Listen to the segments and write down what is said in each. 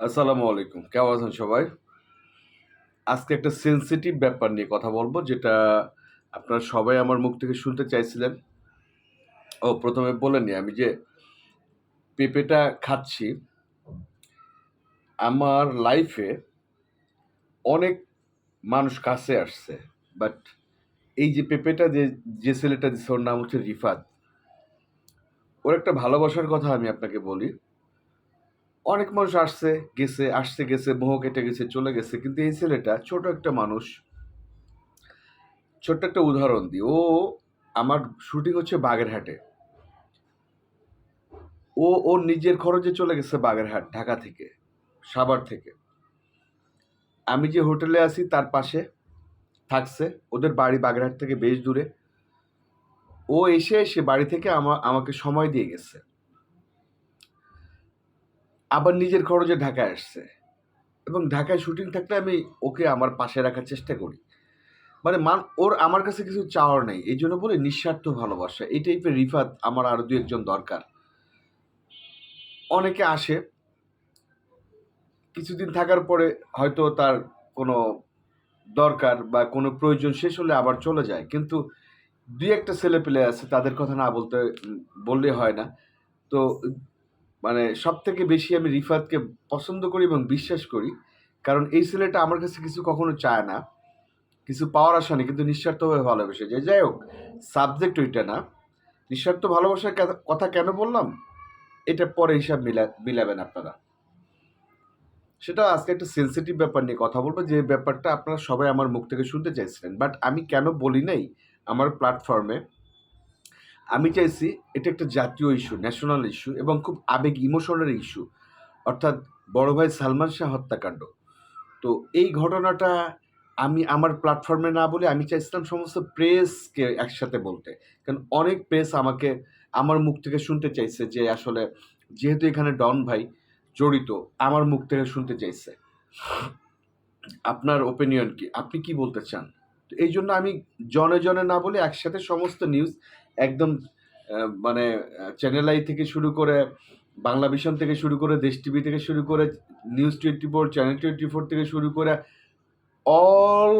আসসালামু আলাইকুম। কেমন আছেন সবাই? আজকে একটা সেনসিটিভ ব্যাপার নিয়ে কথা বলব, যেটা আপনারা সবাই আমার মুখ থেকে শুনতে চাইছিলেন। ও, প্রথমে বলেননি আমি যে পেঁপেটা খাচ্ছি। আমার লাইফে অনেক মানুষ কাছে আসছে বাট এই যে পেঁপেটা যে যে ছেলেটা দিচ্ছে ওর নাম হচ্ছে রিফাত। ওর একটা ভালোবাসার কথা আমি আপনাকে বলি। অনেক মানুষ আসছে, গেছে আসছে, গেছে, মোহ কেটে গেছে, চলে গেছে, কিন্তু এই ছেলেটা ছোট একটা মানুষ। ছোট্ট একটা উদাহরণ দিই। ও আমার শুটিং হচ্ছে বাগেরহাটে। ও ওর নিজের খরচে চলে গেছে বাগেরহাট, ঢাকা থেকে, সাভার থেকে। আমি যে হোটেলে আছি, তার পাশে থাকছে। ওদের বাড়ি বাগেরহাট থেকে বেশ দূরে। ও এসে এসে বাড়ি থেকে আমা, আমাকে সময় দিয়ে গেছে। আবার নিজের খরচে ঢাকায় আসছে। এবং ঢাকায় শুটিং থাকলে আমি ওকে আমার পাশে রাখার চেষ্টা করি। মানে মান, ওর আমার কাছে কিছু চাওয়ার নেই। এই জন্য বলে নিঃস্বার্থ ভালোবাসা। এই টাইপের রিফাত আমার আরও দু একজন দরকার। অনেকে আসে। কিছুদিন থাকার পরে হয়তো তার কোনো দরকার বা কোনো প্রয়োজন শেষ হলে আবার চলে যায়। কিন্তু দুই একটা ছেলে পেলে আছে, তাদের কথা না বলতে, বললে হয় না। তো মানে সব থেকে বেশি আমি রিফাতকে পছন্দ করি এবং বিশ্বাস করি। কারণ এই ছেলেটা আমার কাছে কিছু কখনো চায় না, কিছু পাওয়ার আশা নেই, কিন্তু নিঃস্বার্থভাবে ভালোবেসে। যে যাই হোক সাবজেক্ট ওইটা না। নিঃস্বার্থ ভালোবাসার কথা কেন বললাম? এটা পরে হিসাব মিলা, মিলাবেন আপনারা। সেটা আজকে একটা সেন্সিটিভ ব্যাপার নিয়ে কথা বলব, যে ব্যাপারটা আপনারা সবাই আমার মুখ থেকে শুনতে চাইছিলেন। বাট আমি কেন বলি নাই আমার প্ল্যাটফর্মে আমি চাইছি এটা একটা জাতীয় ইস্যু ন্যাশনাল ইস্যু এবং খুব আবেগ ইমোশনাল ইস্যু অর্থাৎ বড় ভাই সালমান শাহ হত্যাকাণ্ড। তো এই ঘটনাটা আমি আমার প্ল্যাটফর্মে না বলে আমি চাইছিলাম সমস্ত প্রেসকে একসাথে বলতে। কারণ অনেক প্রেস আমাকে, আমার মুখ থেকে শুনতে চাইছে যে আসলে যেহেতু এখানে ডন ভাই জড়িত, আমার মুখ থেকে শুনতে চাইছে। আপনার ওপিনিয়ন কি? আপনি কি বলতে চান? এই জন্য আমি জনে জনে না বলে একসাথে সমস্ত নিউজ একদম মানে চ্যানেল আই থেকে শুরু করে বাংলা ভিশন থেকে শুরু করে দেশ টিভি থেকে শুরু করে news twenty four channel twenty four থেকে শুরু করে অল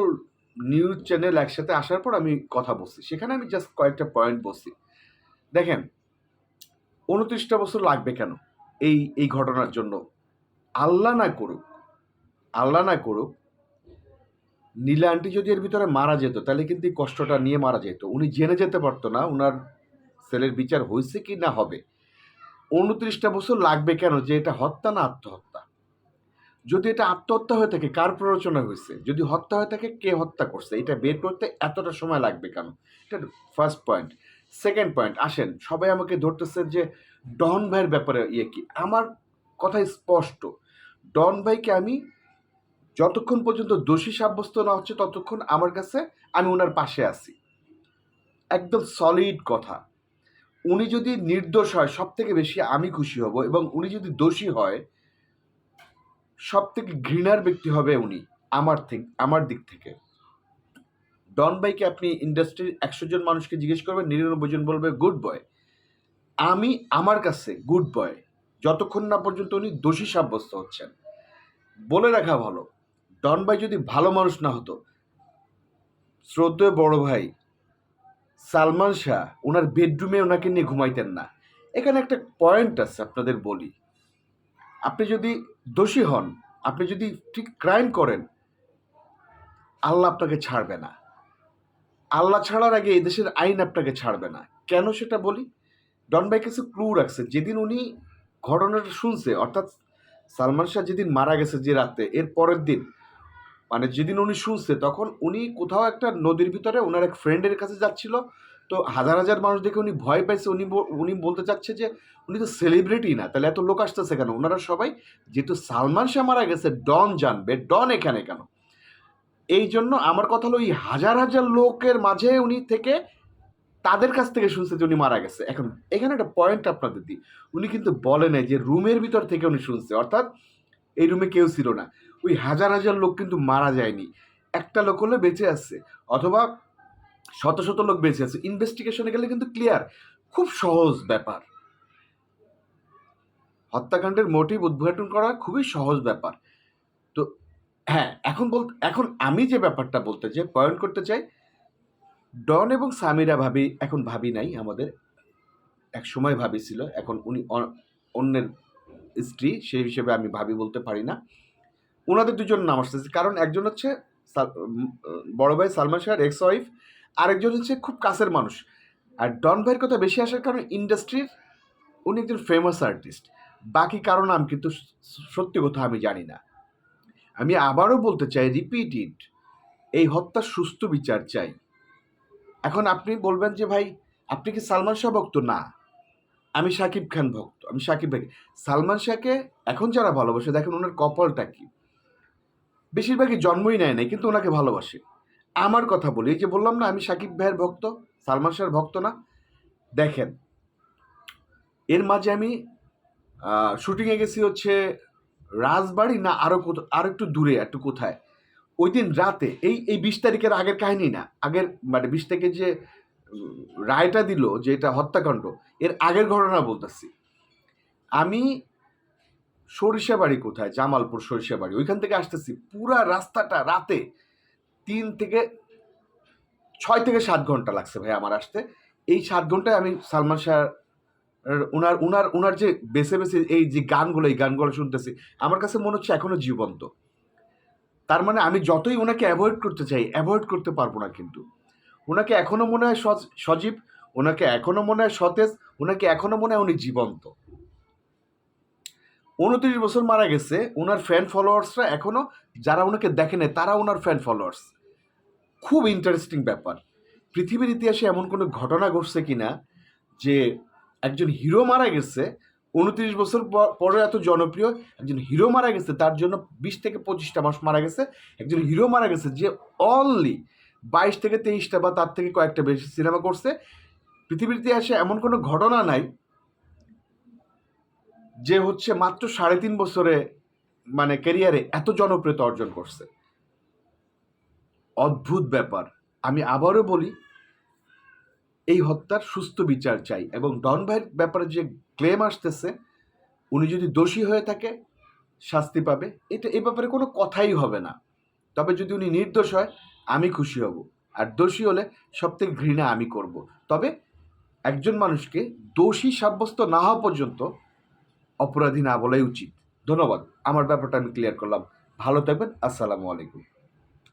নিউজ চ্যানেল একসাথে আসার পর আমি কথা বলছি। সেখানে আমি জাস্ট কয়েকটা পয়েন্ট বলছি। দেখেন, উনত্রিশটা বছর লাগবে কেন এই এই ঘটনার জন্য? আল্লাহ না করুক, আল্লাহ না করুক নীলা আন্টি যদি এর ভিতরে মারা যেত, তাহলে কিন্তু এই কষ্টটা নিয়ে মারা যেত। উনি জেনে যেতে পারতো না ওনার ছেলের বিচার হয়েছে কি না হবে। উনত্রিশটা বছর লাগবে কেন যে এটা হত্যা না আত্মহত্যা? যদি এটা আত্মহত্যা হয়ে থাকে, কার প্ররোচনা হয়েছে? যদি হত্যা হয়ে থাকে, কে হত্যা করছে? এটা বের করতে এতটা সময় লাগবে কেন? এটা ফার্স্ট পয়েন্ট সেকেন্ড পয়েন্ট আসেন, সবাই আমাকে ধরতেছে যে ডন ভাইয়ের ব্যাপারে ইয়ে কি? আমার কথা স্পষ্ট। ডন ভাইকে আমি যতক্ষণ পর্যন্ত দোষী সাব্যস্ত না হচ্ছে, ততক্ষণ আমার কাছে আমি ওনার পাশে আছি। একদম সলিড কথা। উনি যদি নির্দোষ হয় সব থেকে বেশি আমি খুশি হব এবং উনি যদি দোষী হয় সব থেকে ঘৃণার ব্যক্তি হবে উনি, আমার থেকে আমার দিক থেকে। ডন বাইকে আপনি ইন্ডাস্ট্রির একশো জন মানুষকে জিজ্ঞেস করবেন, নিরানব্বই জন বলবে গুড বয় আমি, আমার কাছে গুড বয় যতক্ষণ না পর্যন্ত উনি দোষী সাব্যস্ত হচ্ছেন। বলে রাখা ভালো। ডন ভাই যদি ভালো মানুষ না হতো, শ্রদ্ধেয় বড় ভাই সালমান শাহ ওনার বেডরুমে ওনাকে নিয়ে ঘুমাইতেন না। এখানে একটা পয়েন্ট আছে আপনাদের বলি। আপনি যদি দোষী হন, আপনি যদি ঠিক ক্রাইম করেন, আল্লাহ আপনাকে ছাড়বে না। আল্লাহ ছাড়ার আগে এদেশের আইন আপনাকে ছাড়বে না। কেন সেটা বলি? ডন ভাই কিছু ক্লু রাখছে। যেদিন উনি ঘটনাটা শুনছে, অর্থাৎ সালমান শাহ যেদিন মারা গেছে যে রাতে, এর পরের দিন মানে যেদিন উনি শুনছে, তখন উনি কোথাও একটা নদীর ভিতরে ওনার এক ফ্রেন্ডের কাছে যাচ্ছিল। তো হাজার হাজার মানুষ দেখে উনি ভয় পাইছে। উনি উনি বলতে চাচ্ছে যে, উনি তো সেলিব্রিটি না, তাহলে এত লোক আসতেছে কেন? ওনারা সবাই, যেহেতু সালমান শাহ মারা গেছে, ডন জানবে, ডন এখানে কেন? এই জন্য আমার কথা হলো, এই হাজার হাজার লোকের মাঝে উনি থেকে তাদের কাছ থেকে শুনছে যে উনি মারা গেছে। এখন, এখানে একটা পয়েন্ট আপনাদের দিই। উনি কিন্তু বলে নাই যে, রুমের ভিতর থেকে উনি শুনছে। অর্থাৎ, এই রুমে কেউ ছিল না। ওই হাজার হাজার লোক কিন্তু মারা যায়নি। একটা লোক হলে বেঁচে আছে, অথবা শত শত লোক বেঁচে আছে। ইনভেস্টিগেশনে গেলে কিন্তু ক্লিয়ার খুব সহজ ব্যাপার। হত্যাকাণ্ডের মোটিভ উদ্ঘাটন করা খুবই সহজ ব্যাপার। তো হ্যাঁ এখন বল এখন আমি যে ব্যাপারটা বলতে চাই পয়েন্ট করতে চাই, ডন এবং সামিরা ভাবি, এখন ভাবি নাই, আমাদের এক সময় ভাবি ছিল, এখন উনি অন্যের স্ত্রী, সেই হিসেবে আমি ভাবি বলতে পারি না। ওনাদের দুজন নাম আসতেছে। কারণ একজন হচ্ছে বড় ভাই সালমান শাহের এক্স ওয়াইফ আরেকজন হচ্ছে খুব কাছের মানুষ। আর ডন ভাইয়ের কথা বেশি আসার কারণ ইন্ডাস্ট্রির উনি একজন ফেমাস আর্টিস্ট বাকি কারণ আমি কিন্তু সত্যি কথা আমি জানি না। আমি আবারও বলতে চাই রিপিটেড এই হত্যার সুস্থ বিচার চাই। এখন আপনি বলবেন যে, ভাই, আপনি কি সালমান শাহ ভক্ত? না। আমি শাকিব খান ভক্ত। আমি শাকিব ভাই। সালমান শাহকে এখন যারা ভালোবাসে, দেখেন ওনার কপালটা কি। বেশিরভাগই জন্মই নেয় নাই, কিন্তু ওনাকে ভালোবাসে। আমার কথা বলি, এই যে বললাম না, আমি সাকিব ভাইয়ের ভক্ত, সালমান শাহের ভক্ত না। দেখেন, এর মাঝে আমি শুটিংয়ে গেছি হচ্ছে রাজবাড়ি না আরও আর একটু দূরে, একটু কোথায়? ওই দিন রাতে, এই এই বিশ তারিখের আগের কাহিনী না, আগের মানে বিশ তারিখে যে রায়টা দিল যে এটা হত্যাকাণ্ড, এর আগের ঘটনা বলতেছি। আমি সরিষাবাড়ি কোথায়? জামালপুর সরিষাবাড়ি। ওইখান থেকে আসতেছি। পুরা রাস্তাটা রাতে তিন থেকে ছয় থেকে সাত ঘণ্টা লাগছে ভাই আমার আসতে। এই সাত ঘন্টায় আমি সালমান শাহ উনার উনার উনার যে বেছে বেছে এই যে গানগুলো, এই গানগুলো শুনতেছি, আমার কাছে মনে হচ্ছে এখনও জীবন্ত। তার মানে আমি যতই ওনাকে অ্যাভয়েড করতে চাই অ্যাভয়েড করতে পারব না কিন্তু। ওনাকে এখনও মনে হয় সজ- সজীব ওনাকে এখনও মনে হয় সতেজ ওনাকে এখনও মনে হয় উনি জীবন্ত। উনত্রিশ বছর মারা গেছে ওনার ফ্যান ফলোয়ার্সরা এখনও যারা ওনাকে দেখে নেয়, তারা ওনার ফ্যান ফলোয়ার্স খুব ইন্টারেস্টিং ব্যাপার। পৃথিবীর ইতিহাসে এমন কোনো ঘটনা ঘটছে কি না যে একজন হিরো মারা গেছে, উনত্রিশ বছর পরে এত জনপ্রিয়, একজন হিরো মারা গেছে, তার জন্য বিশ থেকে পঁচিশটা মাস মারা গেছে। একজন হিরো মারা গেছে যে অনলি বাইশ থেকে তেইশটা বা তার থেকে কয়েকটা বেশি সিনেমা করছে। পৃথিবীর ইতিহাসে এমন কোনো ঘটনা নাই যে হচ্ছে মাত্র সাড়ে তিন বছরে মানে ক্যারিয়ারে এত জনপ্রিয়তা অর্জন করছে। অদ্ভুত ব্যাপার। আমি আবারও বলি, এই হত্যার সুস্থ বিচার চাই এবং ডন ভাইয়ের ব্যাপারে যে ক্লেম আসতেছে, উনি যদি দোষী হয়ে থাকে, শাস্তি পাবে। এটা, এ ব্যাপারে কোনো কথাই হবে না। তবে যদি উনি নির্দোষ হয়, আমি খুশি হব। আর দোষী হলে সবথেকে ঘৃণা আমি করব। তবে একজন মানুষকে দোষী সাব্যস্ত না হওয়া পর্যন্ত অপরাধী না বলাই উচিত। ধন্যবাদ। আমার ব্যাপারটা আমি ক্লিয়ার করলাম। ভালো থাকবেন। আসসালামু আলাইকুম।